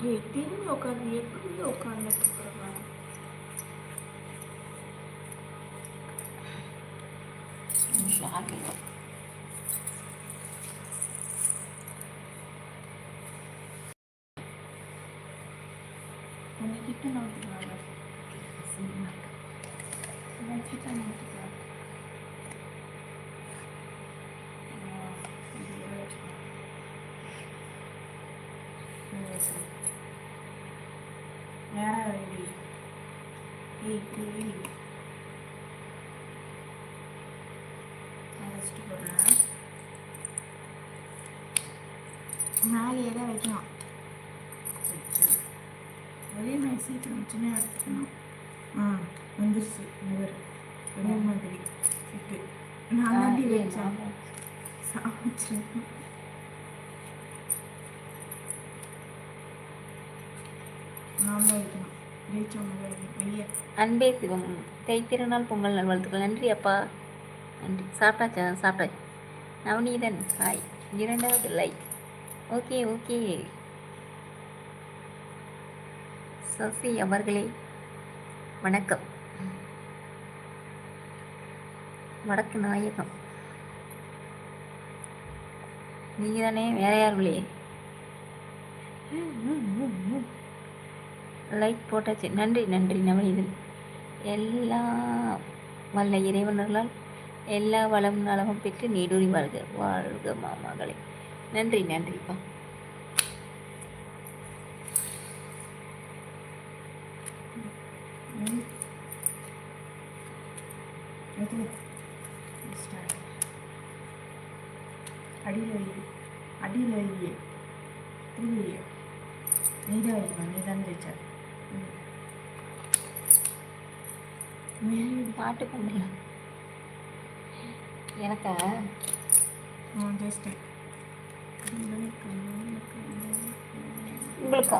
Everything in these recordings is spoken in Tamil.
ஏய் திரும்பி உட்காந்து எப்படி உட்காந்துட்டு இருக்கிறோம் உங்ககிட்ட நான் உங்ககிட்ட நான் நேரம் வேண்டி ஏய் குருவி நான் வச்சுட்டு போடுறேன் மேலேயே தான் வைக்கணும். ஒரே மாதிரி சீக்கிரம் வச்சுன்னா எடுத்துக்கணும். ஆ வந்துருச்சு இவர் ஒரே மாதிரி இருக்கு. நான் தாண்டி வச்சேன். வைக்கணும். வெளியே. அன்பே சிவம் தைத்திருநாள் பொங்கல் நல்வாழ்த்துக்கள். நன்றி அப்பா. நன்றி. சாப்பிட்டாச்சா? சாப்பிட்டாச்சு. நவநீதன் ஹாய். இரண்டாவது லைக். Okay okay. சசி அவர்களே வணக்கம். வடக்கு நாயகம். நீங்கள் தானே வேற யாரும்? இல்லையே லைக் போட்டாச்சு. நன்றி நன்றி நவநீதன் எல்லா வல்ல இறைவனர்களால் எல்லா வளமும் நலமும் பெற்று நீடூரி வாழ்க. வாழ்க மாமாங்களே நன்றி நன்றிப்பா. அடியில் அடியில் வை திரும்பி. நீதான் வைக்கணும் நீ தான் ஜெயிச்ச ம். மேலே பாட்டு பண்ணலாம் எனக்கா ஆ ஜெயிச்சிட்டேன் உங்களுக்கா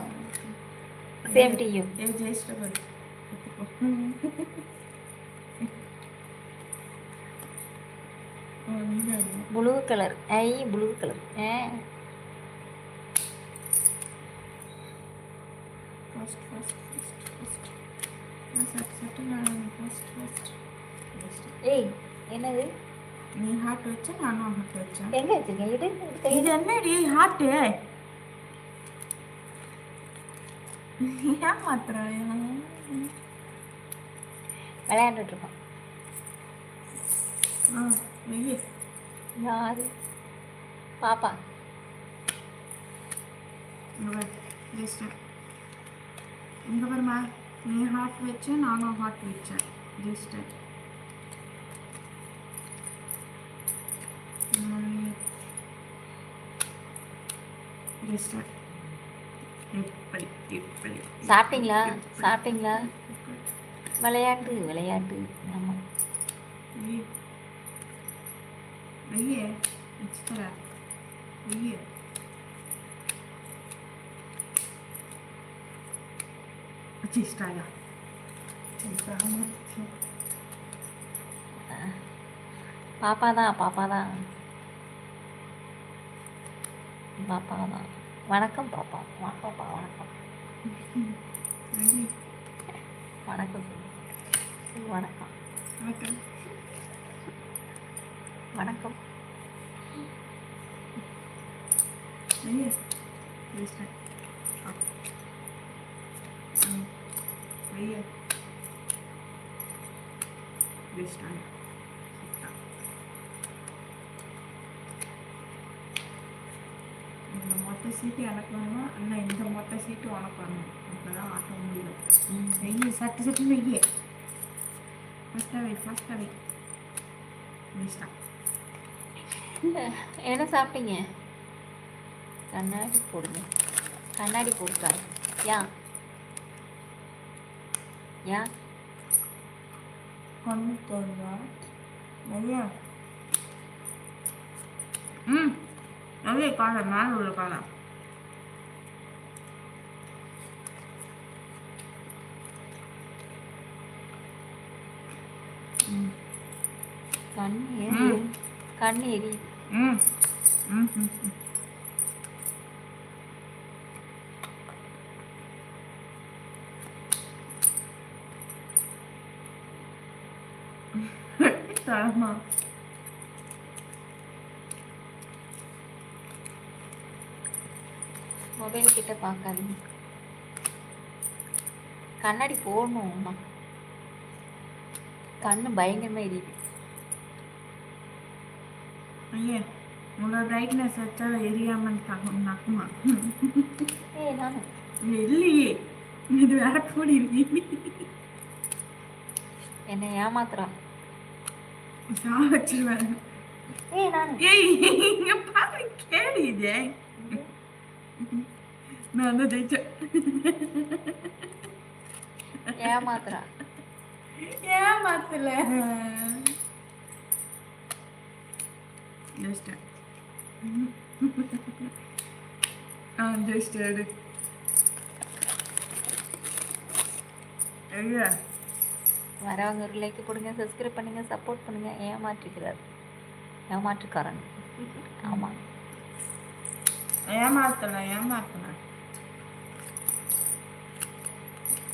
சேம் டு யூ ஏ ஜெயிச்சிட்ட பாரு எடுத்துக்கோ. ஆ நீதான் வைக்கணும். ப்ளூ கலர் ஐ ப்ளூ கலர் ஆ First, first, first, first. நான் சட்டு சட்டு நான் first. First. ஏய் என்னது நீ ஹார்ட் வச்ச நானும் ஹார்ட் வச்சேன். எங்கே வச்சிருக்கேன் இது இது என்னடி? ஹார்ட் ஏன் மாத்திர விளையாண்டுட்டு இருக்கோம் யாரு? பாப்பா. இங்க பாருமா நீ ஹார்ட் வச்ச நானும் ஹார்ட் வச்சேன். ஜஸ்ட் ஜஸ்ட் எப்படி எப்படி சாப்பிட்டீங்களா? சாப்பிட்டீங்களா? விளையாட்டு விளையாட்டு. ஆமாம் பாப்பா தான் பாப்பா தான் பாப்பா தான். வணக்கம் பாப்பா. வா பாப்பா வணக்கம். வணக்கம் சொல்லு. வணக்கம். வணக்கம். வெய்ய ஜஸ்ட் வெய்ய வச்சிட்டாயா இந்த மொட்டை சீட்டு வேணும் அண்ணா இந்த மொட்டை சீட்டு உனக்கு வேணும் அப்பதான் ஆட்ட முடியும் வெய்ய சட்டு சட்டு வெய்ய. ஃபஸ்ட்டாக வை ஃபஸ்ட்டாக வை. என்ன சாப்பிட்டீங்க? கண்ணாடி போடுங்க. கண்ணாடி போட்டுக்காரு. யா. யா. கண்ணு தோணுதா? வெய்யா. ம். வெய்ய காலை மேலே உள்ள காலை கண் எரி கண் எரி மொபைல் கிட்ட பாக்காதீங்க. கண்ணாடி போடணும்மா கண்ணு பயங்கரமா எரியுது ஐயே உங்களோட பிரைட்னஸ் வச்சா எரியாமல் நக்குமா இல்லையே. இது வேற போடி என்னை ஏமாத்துறான் சா வச்சிருவேன். ஏய் இங்க பாரு கேடு இது. நான் தான் ஜெயிச்சேன். ஏமாத்துறான் ஏமாத்தல. ஜெயிச்சிட்டேன் ஆ ஜெயிச்சிட்டேன் எடு ஐயா வரவங்க ஒரு லைக் கொடுங்க சப்ஸ்கிரைப் பண்ணுங்க சப்போர்ட் பண்ணுங்க. ஏமாற்றிக்கிறார் ஏமாற்றுக்காரன். ஆமா. ஏமாத்தல ஏமாத்தல.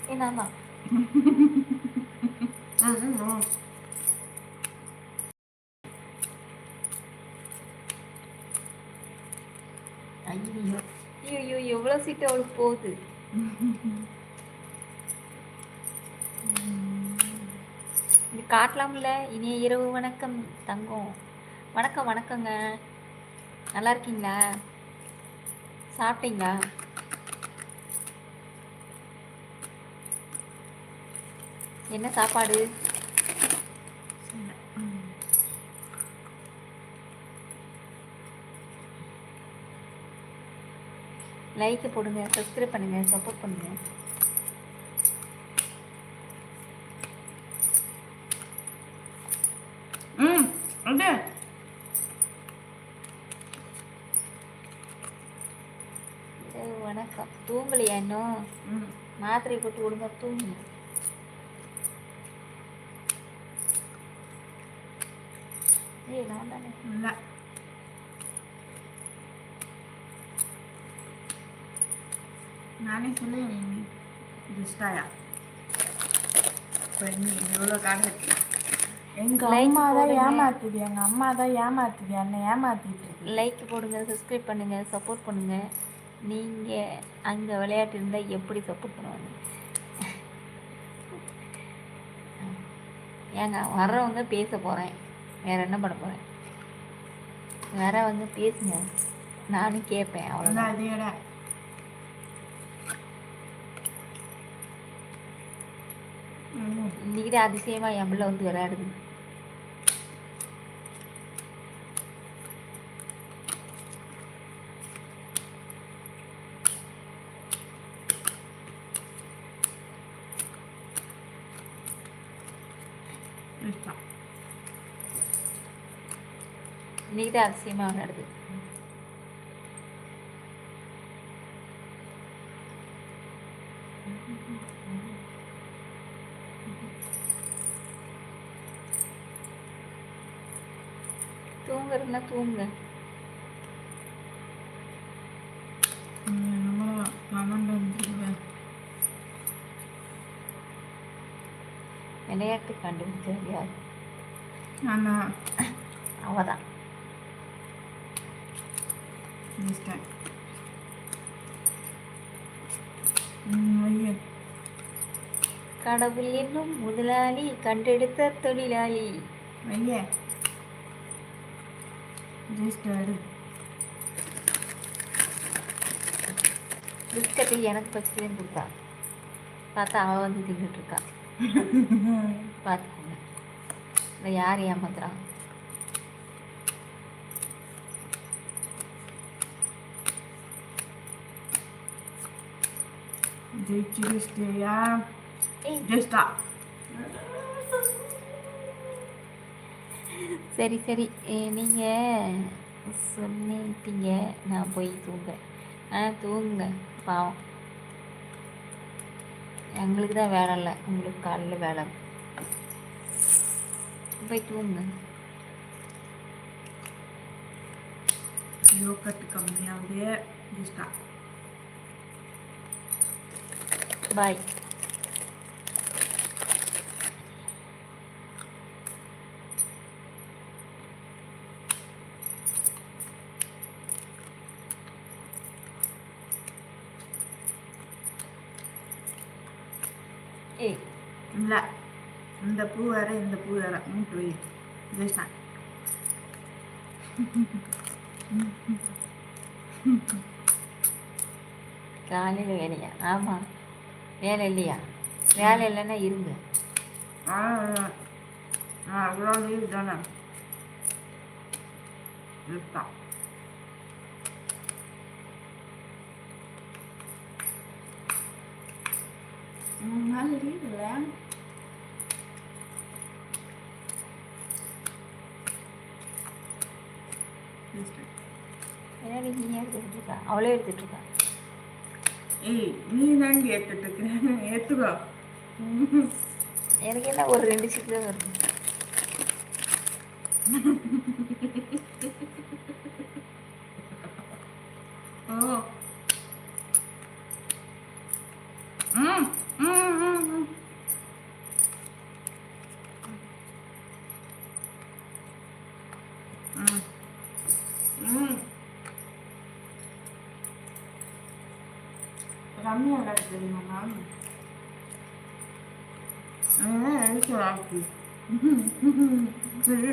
ஏய் நான் தான் ஐயோ. ஐயோ எவ்வளோ சீட்டு அவளுக்கு போகுது? இது காட்டலாம்ல. இனிய இரவு வணக்கம் தங்கம். வணக்கம் வணக்கங்க. நல்லா இருக்கீங்களா? சாப்பிட்டீங்களா? என்ன சாப்பாடு? லைக் போடுங்க சப்ஸ்கிரைப் பண்ணுங்க சப்போர்ட் பண்ணுங்க. ம் இரவு வணக்கம். தூங்கலையா இன்னும்? மாத்திரை போட்டு ஒழுங்கா தூங்கு. ஏய் நான் தானே. இல்லை. நானே சொல்லுவேன் துஷ்டாயா எவ்வளோ காடு எங்க Like அம்மா தான். ஏமாத்துது எங்க அம்மா தான் ஏமாத்துது என்னை ஏமாத்திட்டு இருக்கு லைக் போடுங்க சப்ஸ்கிரைப் பண்ணுங்க சப்போர்ட் பண்ணுங்க. நீங்க அங்க விளையாட்டு இருந்தா எப்படி சப்போர்ட் பண்ணுவாங்க? ஏங்க வர்றவங்க பேச போறேன். வேற என்ன பண்ண போறேன்? வரவங்க பேசுங்க. நானும் கேட்பேன் அவ்வளோதான் அதையோட ம் இன்னைக்கு தான் அதிசயமா என் பிள்ளை வந்து விளையாடுது. துஷ்டா அதிசயமாக விளையாடுது. தூங்குறதுன்னா தூங்குங்க விளையாட்டு கண்டுபிடிச்சது யார் ஆனால் அவ தான் கடவுள் என்னும் முதலாளி கண்டெடுத்த தொழிலாளி. ஐயே அடு பிஸ்கட்டு எனக்கு தான் கொடுத்தா பார்த்தா அவள் வந்து தின்னுட்டு இருக்கா. பார்த்துக்கோங்க. இல்லை யார் ஏமாத்துறான் ஏய். ஜஸ்டா சரி சரி. நீங்கள் சொல்லிட்டீங்க நான் போய் தூங்குறேன். ஆ தூங்குங்க. பாவம். எங்களுக்கு தான் வேலை இல்லை. உங்களுக்கு காலையில் வேலை போய் தூங்குங்க. யோகட் கம்மியாகுது. ஜஸ்டா பாய் ஏய் இல்லை இந்த பூ வேற இந்த பூ வேற மூட்டு வை ஜெயிச்சிட்டேன் காலையில் வேலையா? ஆமாம் வேலை இல்லையா? வேலை இல்லைன்னா இருங்க. ஆ ஆ அவ்வளோ லீவ் தானே. இருக்கான் மூணு நாள் லீவ் இல்லை? என்னடி நீ எடுத்துக்கிட்டு இருக்கா அவளே எடுத்துட்டு இருக்கா ஏய் நீ தாண்டி ஏற்றுட்டு இருக்கிற ஏற்றுக்கோ எனக்கு என்ன ஒரு ரெண்டு சீட்டு தான் வருது? ஓ. ரம்யா விளையாட தெரியுமா சரி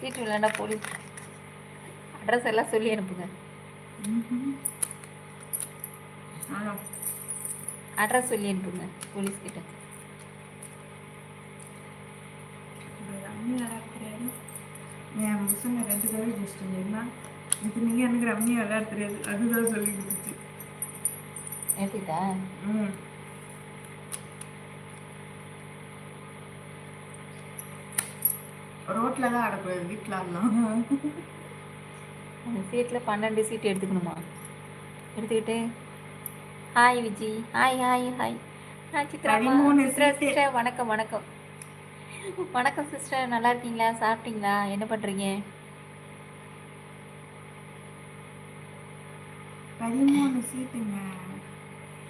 சீட்டு விளையாண்டா போலீஸ் அட்ரஸ் எல்லாம் சொல்லி அனுப்புங்க. ஆ அட்ரஸ் சொல்லி அனுப்புங்க போலீஸ் கிட்ட. என் பசங்க ரெண்டு தடவை ஜஸ்ட் இல்லைன்னா நீங்கள் எனக்கு ரம்யா விளையாட தெரியாது. அதுதான் சொல்லி கொடுத்துச்சு எடுத்துக்கிட்டா ம். ரோட்டில் தான் ஆடக்கூடாது வீட்டில் ஆடலாம் அந்த சீட்டில் பன்னெண்டு சீட் எடுத்துக்கணுமா? எடுத்துக்கிட்டு. Hi Viji. Hi hi hi hi Chitra seat. Sister வணக்கம் வணக்கம். வணக்கம் சிஸ்டர். நல்லா இருக்கீங்களா? சாப்பிட்டீங்களா? என்ன பண்ணுறீங்க பதிமூணு சீட்டுங்க.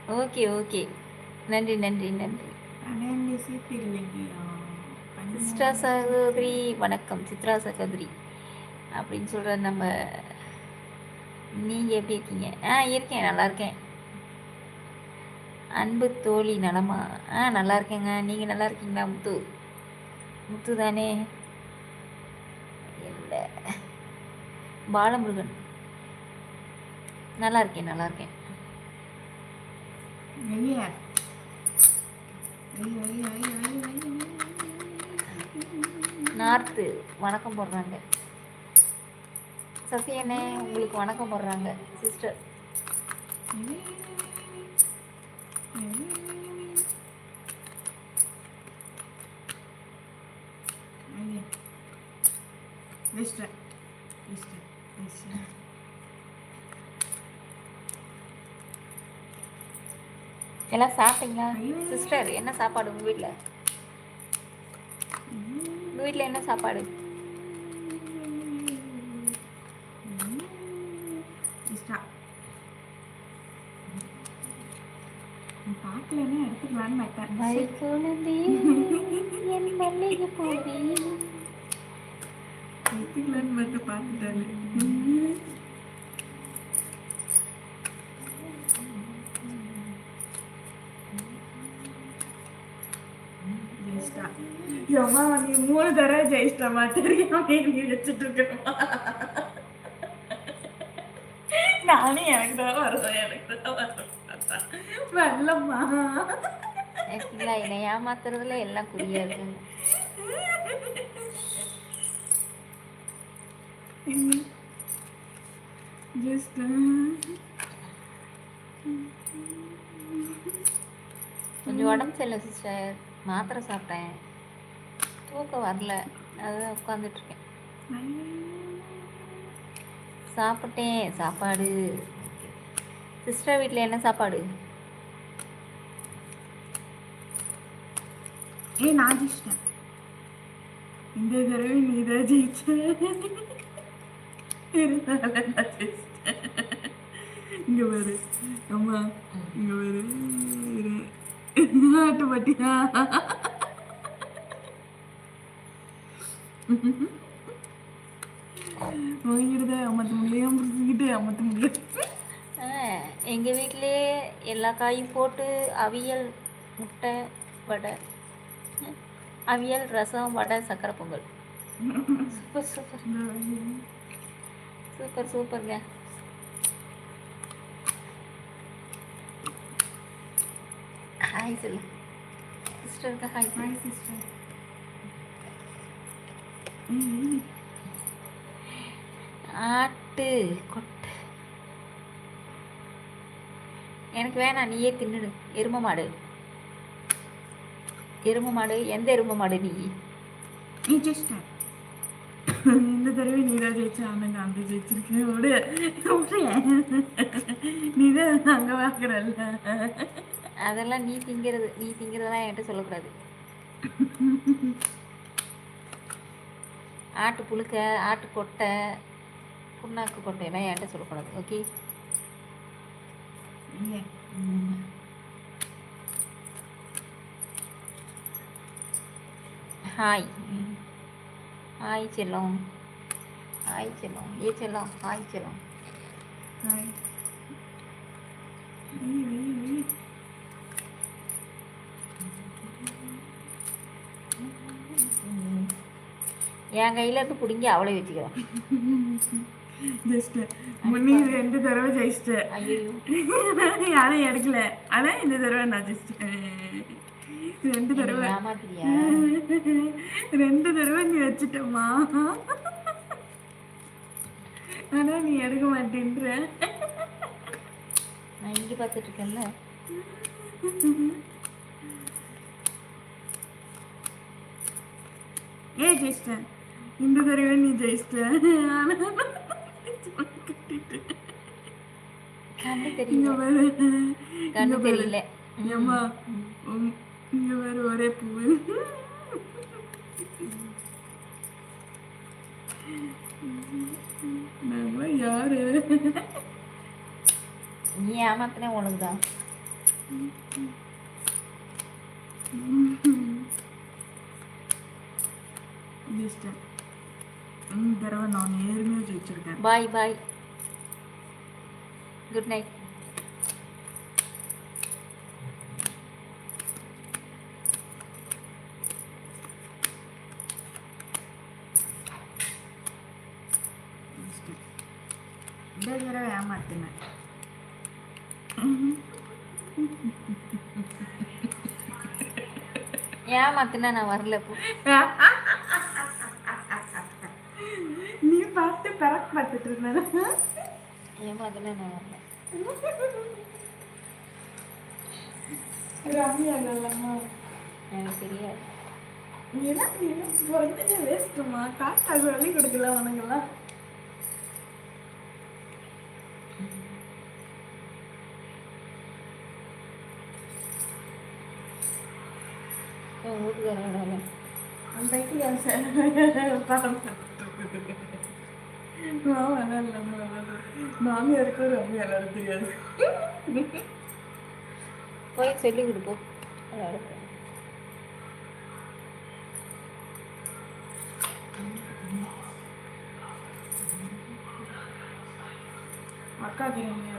Okay okay. நன்றி நன்றி நன்றி. பன்னெண்டு சீட்டு இல்லைங்கய்யா. சித்ரா சகோதரி வணக்கம். சித்ரா சகோதரி. அப்படின்னு சொல்கிற நம்ம நீங்கள் எப்படி இருக்கீங்க? ஆ இருக்கேன் நல்லா இருக்கேன். அன்பு தோழி நலமா? ஆ நல்லா இருக்கேங்க. நீங்கள் நல்லா இருக்கீங்களா முத்து? முத்து தானே இல்லை. பாலமுருகன். நல்லா இருக்கேன் நல்லா இருக்கேன் நார்த்து வணக்கம் போடுறாங்க சசி அண்ணே உங்களுக்கு வணக்கம் போடுறாங்க சிஸ்டர் Mister. சாப்பிட்டீங்களா சிஸ்டர் என்ன சாப்பாடு உங்கள் வீட்டில் உங்கள் வீட்டில் என்ன சாப்பாடு. பார்க்கலன்னா எடுத்துக்கலான்னு மழைக்குழந்தை என் மல்லிகை பூவி. எடுத்துக்கலான்னு மட்டும் பார்த்துட்டாரு. ஏம்மா நீ மூணு தடவை ஜெயிச்சிட்டமா தெரியாம நீ வச்சுட்டு இருக்கமா நானே எனக்கு தான் வருவேன் எனக்கு தான் வருவேன். வரலம்மா. இல்லை என்னை ஏமாத்துறதுல எல்லாம் குறியா இருக்குங்க. கொஞ்சம் உடம்பு சரியில்லை சிஸ்டர் மாத்திரை சாப்பிட்டேன். தூக்கம் வரல. அதான் உட்காந்துட்ருக்கேன் சாப்பிட்டேன். சாப்பாடு. சிஸ்டர் வீட்டில் என்ன சாப்பாடு? ஏய் நான் ஜெயிச்சிட்டேன் இந்த தடவை நீ தான் ஜெயிச்ச. இங்க பாரு. அம்மா இங்க பாரு. இரு. ஆட்டு பாட்டியா வாங்கிடுத அம்மத்த முடியாம பிடிச்சிக்கிட்டு அம்மத்த முடியாது ஆ எங்கள் வீட்டிலே எல்லா காயும் போட்டு அவியல் முட்டை வடை அவியல் ரசம் வடை சக்கரை பொங்கல். Super super. சூப்பர் சூப்பர்ங்க. ஹாய் சொல்லு. சிஸ்டருக்கு ஹாய் ஹாய் சிஸ்டர் ஆட்டு கொட்டை. எனக்கு வேணாம் நீயே தின்னுடு எரும மாடு. எரும மாடு எந்த எரும மாடு நீ? நீ இந்த தடவை நீ தான் ஜெயிச்சா. ஆனால் நான் தான் ஜெயிச்சிருக்கேன். விடு விடு நீ தான் அங்கே பார்க்குறல்ல அதெல்லாம் நீ திங்கிறது நீ திங்கிறதெல்லாம் என்கிட்ட சொல்லக்கூடாது. ஆட்டு புழுக்க ஆட்டு கொட்டை புண்ணாக்கு கொட்டையெல்லாம் என்கிட்ட சொல்லக்கூடாது ஓகே ஹாய் ஹாய் செல்லம். ஹாய் செல்லம். ஏ செல்லம். ஹாய் செல்லம். ஹாய் என் கையில இருந்து பிடுங்கி அவளை வச்சுக்கிறோம் ஜஸ்ட் முன்னி ரெண்டு தடவை ஜெயிச்சிட்டேன் யாரும் எடுக்கல. ஆனா இந்த தடவை நான் ஜெயிச்சிட்டேன் ரெண்டு தடவை. ரெண்டு தடவை நீ வச்சுட்டம்மா. ஆனா நீ எடுக்க மாட்டேன்ற. நான் இங்கே பார்த்துட்டு இருக்கேன்ல ஏ ஜெயிச்சிட்டேன். இந்த தடவை நீ ஜெயிச்சிட்ட ஆனா கட்டிட்டேன். கண்ணு இங்க தெரியல பாரு கண்ணு இங்க பாரு. தெரியல ஏம்மா உம், இங்க வேறு ஒரே பூவு நாம யாரு நீ ஏமாத்தினே உனக்கு தான் ஜெயிச்சிட்டேன் இந்த தடவை நான் நேர்மையாக ஜெயிச்சிருக்கேன். Bye bye good night. இந்த தடவை ஏமாத்தினேன். ஏமாத்தினா நான் வரல பார்த்து பறக்க பார்த்துட்டு இருந்தேன் ஏமாத்தினா நான் வரல ரம்யா இல்லைல்லம்மா எனக்கு தெரியாது நீ எல்லாம் நீ எல்லாம் பிறந்ததே வேஸ்ட்டுமா காக்கா சொல்லி கொடுக்கல உனங்கெல்லாம் உன் வீட்டுக்காரோட அந்த பைக்கில் என் சார் படம் மாமா மாமியாருக்கும் ரம்யா எல்லாரும் தெரியாது போய் சொல்லி கொடுப்போம் அதோட தெரியும்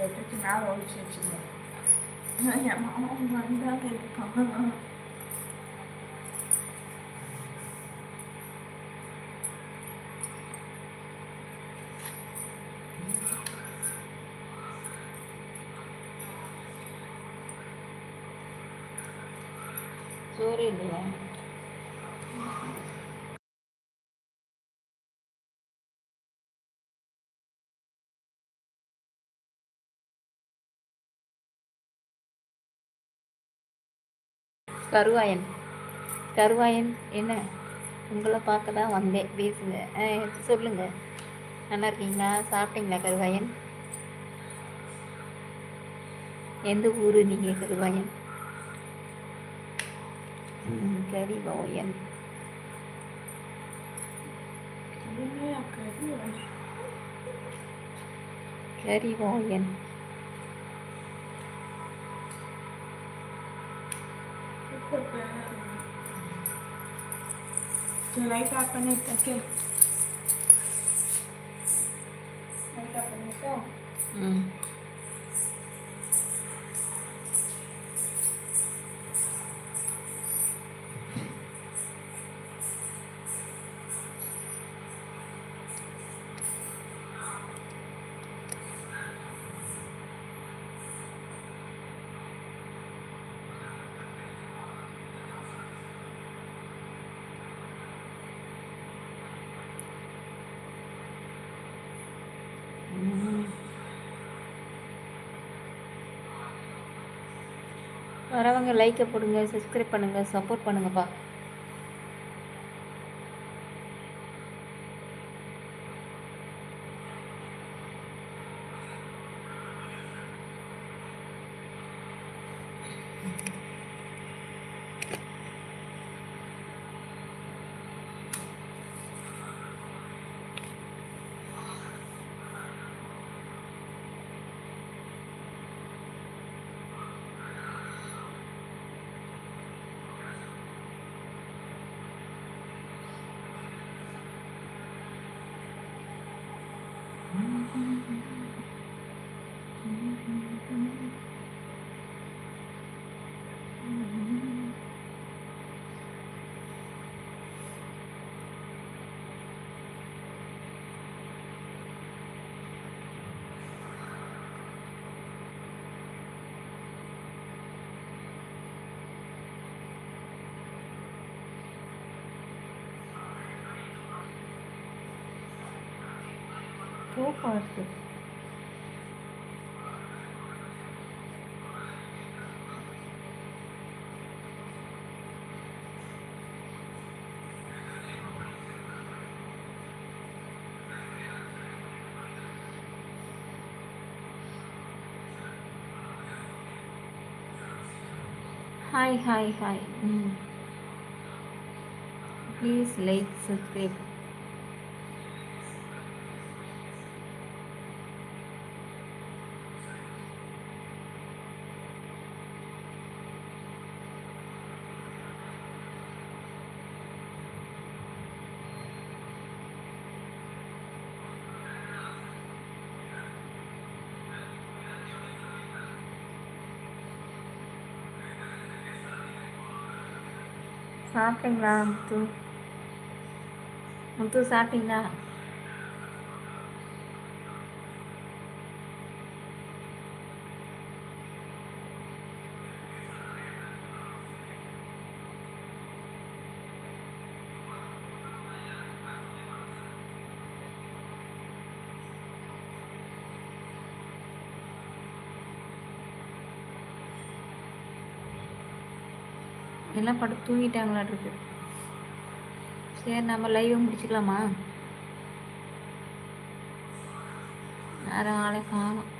அதை விட்டுட்டு நான் ஒழிச்சு வச்சுருந்தேன் என் மாமா வந்தாங்க இருப்பான் சோறு இல்லையா கருவாயன் கருவாயன் என்ன? உங்களை பார்க்க தான் வந்தேன். பேசுங்க. ஆ, சொல்லுங்க. நல்லா இருக்கீங்களா? சாப்பிட்டீங்களா கருவாயன் எந்த ஊர் நீங்கள் கருவாயன் ம், கரிவாயன் கரிவாயன் சரி லைட் ஆஃப் பண்ணிட்டு ஓகே லைட் ஆஃப் பண்ணிட்டா ம் ம். வரவங்க லைக்கை போடுங்க சப்ஸ்கிரைப் பண்ணுங்கள் சப்போர்ட் பண்ணுங்கப்பா. no horses. hi hi hi mm. please like subscribe please like subscribe சாப்பிட்டீங்களா முத்து முத்து சாப்பிட்டீங்களா எல்லாம் படுத்து தூங்கிட்டாங்களாட்டு சரி நம்ம லைவை முடிச்சுக்கலாமா? யாரும் நாளை காணும்.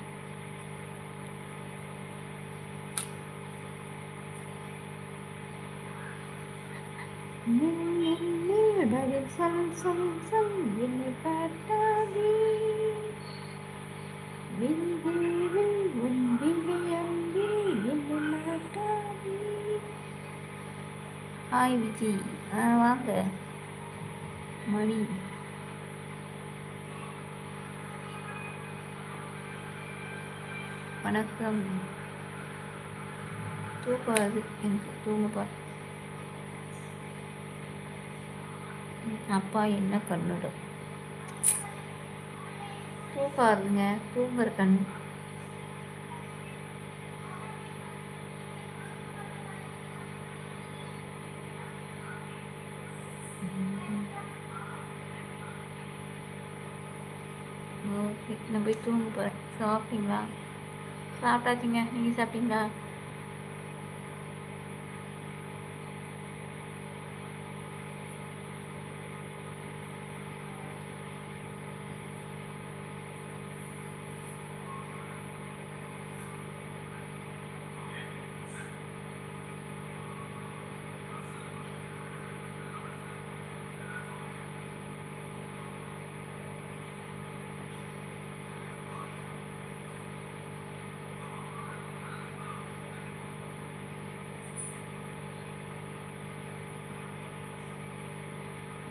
பதில் சொல் சொல் சொல் என்னை பார்த்தாதே ஹாய் விஜி ஆ வாங்க மணி. வணக்கம். தூக்கம் வருது எனக்கு தூங்கப்பா அப்பா என்ன பண்ணுடும் தூக்கம் வருதுங்க தூங்குற கண் ஓகே நான் போய் தூங்க போகிறேன் சாப்பிட்டீங்களா சாப்பிட்டாச்சுங்க நீங்கள் சாப்பிட்டீங்களா?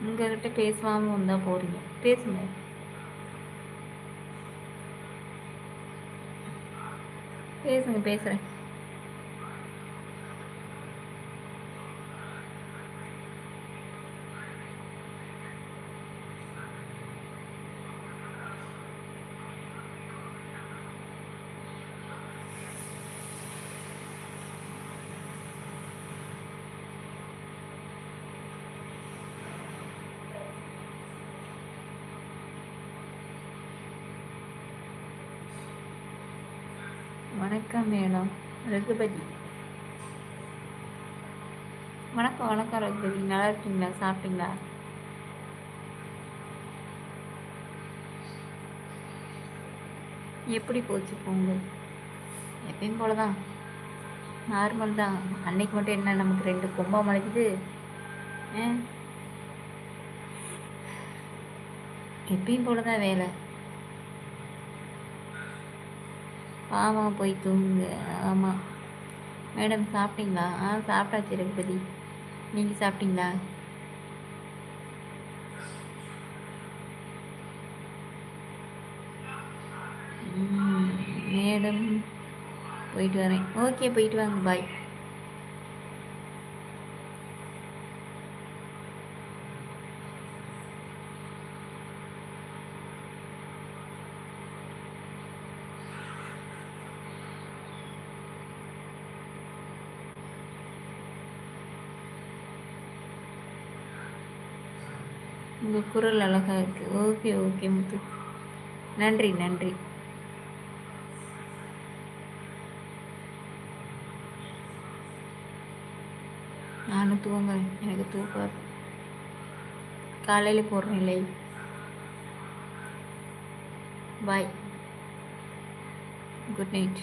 உங்ககிட்ட பேசாமல் இருந்தால் போகிறீங்க பேசுங்க. பேசுங்க பேசுகிறேன் வணக்கம் மேடம். ரகுபதி. வணக்கம் வணக்கம் ரகுபதி. நல்லா இருக்கீங்களா? சாப்பிட்டீங்களா? எப்படி போச்சு பொங்கல்? எப்பயும் போல தான் நார்மல் தான். அன்னைக்கு மட்டும் என்ன நமக்கு ரெண்டு கொம்பா முளைக்குது? எப்பயும் போல தான் வேலை. ஆமாம் போய் தூங்குங்க. ஆமாம் மேடம் சாப்பிட்டீங்களா? ஆ சாப்பிட்டாச்சு ரகுபதி. நீங்கள் சாப்பிட்டீங்களா? மேடம். போயிட்டு வரேன். ஓகே போயிட்டு வாங்க. பாய். உங்கள் குரல் அழகாக இருக்குது ஓகே ஓகே முத்து. நன்றி நன்றி. நானும் தூங்குறேன். எனக்கு தூக்கம். காலையில் போடுறேன் இல்லை பாய் குட் நைட்